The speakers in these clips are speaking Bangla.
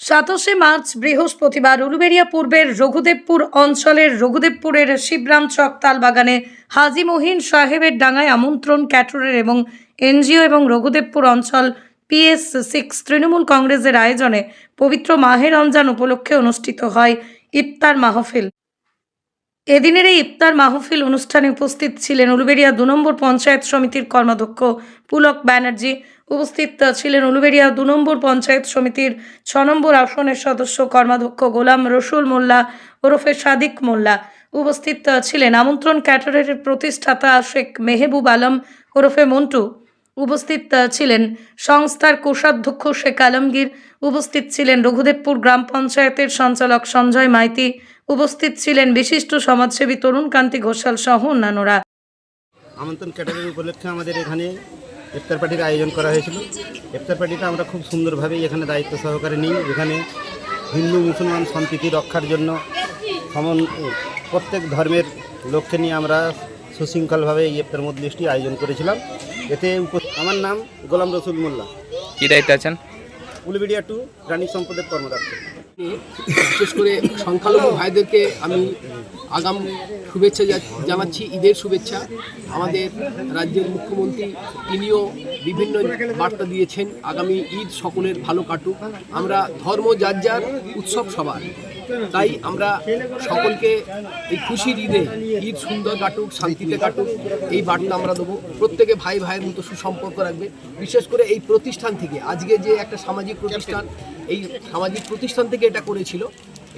সাতাশে মার্চ, বৃহস্পতিবার, উলুবেড়িয়া পূর্বের রঘুদেবপুর অঞ্চলের রঘুদেবপুরের শিবরাম চক তালবাগানে হাজি মহিন সাহেবের ডাঙায় আমন্ত্রণ ক্যাটরের এবং এনজিও এবং রঘুদেবপুর অঞ্চল পিএস সিক্স তৃণমূল কংগ্রেসের আয়োজনে পবিত্র মাহের রমজান উপলক্ষে অনুষ্ঠিত হয় ইফতার মাহফিল। এদিনের এই ইফতার মাহফিল অনুষ্ঠানে উপস্থিত ছিলেন উলুবেড়িয়া দু নম্বর পঞ্চায়েত সমিতির কর্মাধ্যক্ষ পুলক ব্যানার্জি। উপস্থিত ছিলেন উলুবেড়িয়া দু নম্বর পঞ্চায়েত সমিতির ছ নম্বর আসনের সদস্য কর্মাধ্যক্ষ গোলাম রসুল মোল্লা, ওরফে সাদিক মোল্লা। উপস্থিত ছিলেন আমন্ত্রণ ক্যাটারের প্রতিষ্ঠাতা শেখ মেহেবুব আলম, ওরফে মন্টু। উপস্থিত ছিলেন সংস্থার কোষাধ্যক্ষ শেখ আলমগীর, উপস্থিত ছিলেন রঘুদেবপুর গ্রাম পঞ্চায়েতের সঞ্চালক সঞ্জয় মাইতি, উপস্থিত ছিলেন বিশিষ্ট সমাজসেবী তরুণ কান্তি ঘোষাল সহ অন্যান্যরা। আমন্ত্রণ ক্যাটারের উপলক্ষে আমাদের এখানে ইফতার পার্টির আয়োজন করা হয়েছিল। ইফতার পার্টিটা আমরা খুব সুন্দরভাবেই এখানে দায়িত্ব সহকারে নিই। এখানে হিন্দু, মুসলমান সম্প্রীতি রক্ষার জন্য সমন প্রত্যেক ধর্মের লোককে নিয়ে আমরা সুশৃঙ্খলভাবে এই ইফতার মজলিসটি আয়োজন করেছিলাম। এতে আমার নাম গোলাম রসুল মোল্লা। কি দায়িত্বে আছেন? উলবিডিয়া টু প্রাণী সম্পদের কর্মদক্ষ বিশেষ করে সংখ্যালঘু ভাইদেরকে আমি আগাম শুভেচ্ছা জানাচ্ছি ঈদের শুভেচ্ছা। আমাদের রাজ্যের মুখ্যমন্ত্রী তিনিও বিভিন্ন বার্তা দিয়েছেন আগামী ঈদ সকলের ভালো কাটুক। আমরা ধর্ম যার যার উৎসব সবার। তাই আমরা সকলকে এই খুশির ঈদে ঈদ সুন্দর কাটুক, শান্তিতে কাটুক, এই বার্তা আমরা দেবো। প্রত্যেকে ভাই, ভাইয়ের মতো সুসম্পর্ক রাখবে। বিশেষ করে এই প্রতিষ্ঠান থেকে, আজকে যে একটা সামাজিক প্রতিষ্ঠান, এই সামাজিক প্রতিষ্ঠান থেকে এটা করেছিল।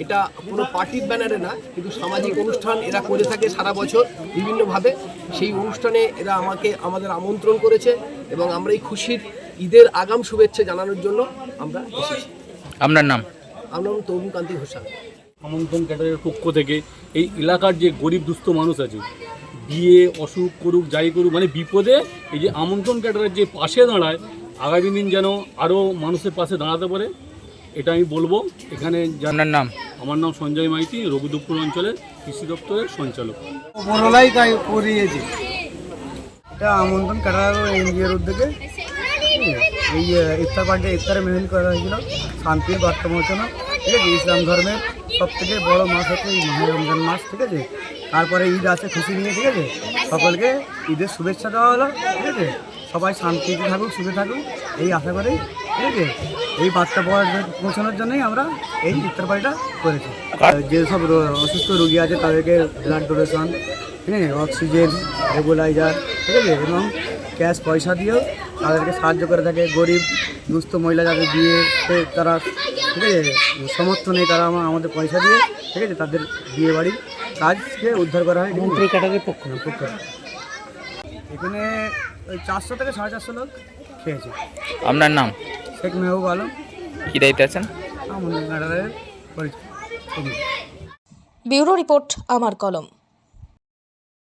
এটা কোনো পার্টির ব্যানারে না, কিন্তু সামাজিক অনুষ্ঠান এরা করে থাকে সারা বছর বিভিন্নভাবে। সেই অনুষ্ঠানে এরা আমাকে, আমাদের আমন্ত্রণ করেছে এবং আমরা এই খুশির ঈদের আগাম শুভেচ্ছা জানানোর জন্য আমরা আপনার নাম? আমরা তরুণ কান্তি ঘোষাল আমন্ত্রণ ক্যাটারের পক্ষ থেকে এই এলাকার যে গরিব দুস্থ মানুষ আছে বিয়ে অসুখ করুক যাই করুক মানে বিপদে এই যে আমন্ত্রণ ক্যাটারের যে পাশে দাঁড়ায় আগামী দিন যেন আরও মানুষের পাশে দাঁড়াতে পারে এটা আমি বলব এখানে জানার নাম আমার নাম সঞ্জয় মাইতি রঘুদুপুর অঞ্চলের কৃষি দপ্তরের সঞ্চালক বড়লাই তাই করিয়েছে এটা আমন্ত্রণ কাটার এনজিওর উদ্যোগে এই ইফতার পার্টি ইফতারে মেহন করা হয়েছিল শান্তির বার্তা পৌঁছানো ঠিক আছে? ইসলাম ধর্মের সব থেকে বড় মাস হচ্ছে এই রমজান মাস, ঠিক আছে? তারপরে ঈদ আছে খুশি নিয়ে, ঠিক আছে? সকলকে ঈদের শুভেচ্ছা দেওয়া হলো, ঠিক আছে? সবাই শান্তিতে থাকুক, সুখে থাকুক, এই আশা করেই ঠিক আছে? এই বার্তা পৌঁছ- পৌঁছানোর জন্যই আমরা এই ইফতার পার্টিটা করেছি যেসব অসুস্থ রোগী আছে, তাদেরকে ব্লাড ডোনেশন ঠিক আছে? অক্সিজেন রেগুলাইজার ঠিক আছে? এবং ক্যাশ পয়সা দিয়েও তাদেরকে সাহায্য করে থাকে। গরিব, দুস্থ মহিলা যাদের বিয়ে, তারা ঠিক আছে? সমর্থ নেই তারা আমা- আমাদের পয়সা দিয়ে ঠিক আছে? তাদের বিয়ে বাড়ির কাজকে উদ্ধার করা হয় মন্ত্রী ক্যাটারের পক্ষ পক্ষ এখানে ওই চারশো থেকে সাড়ে চারশো লোক খেয়েছে। আপনার নাম? শেখ মেহবুব আলম। কি দায়িত্বে আছেন? আমাদের ব্যুরো রিপোর্ট আমার কলম।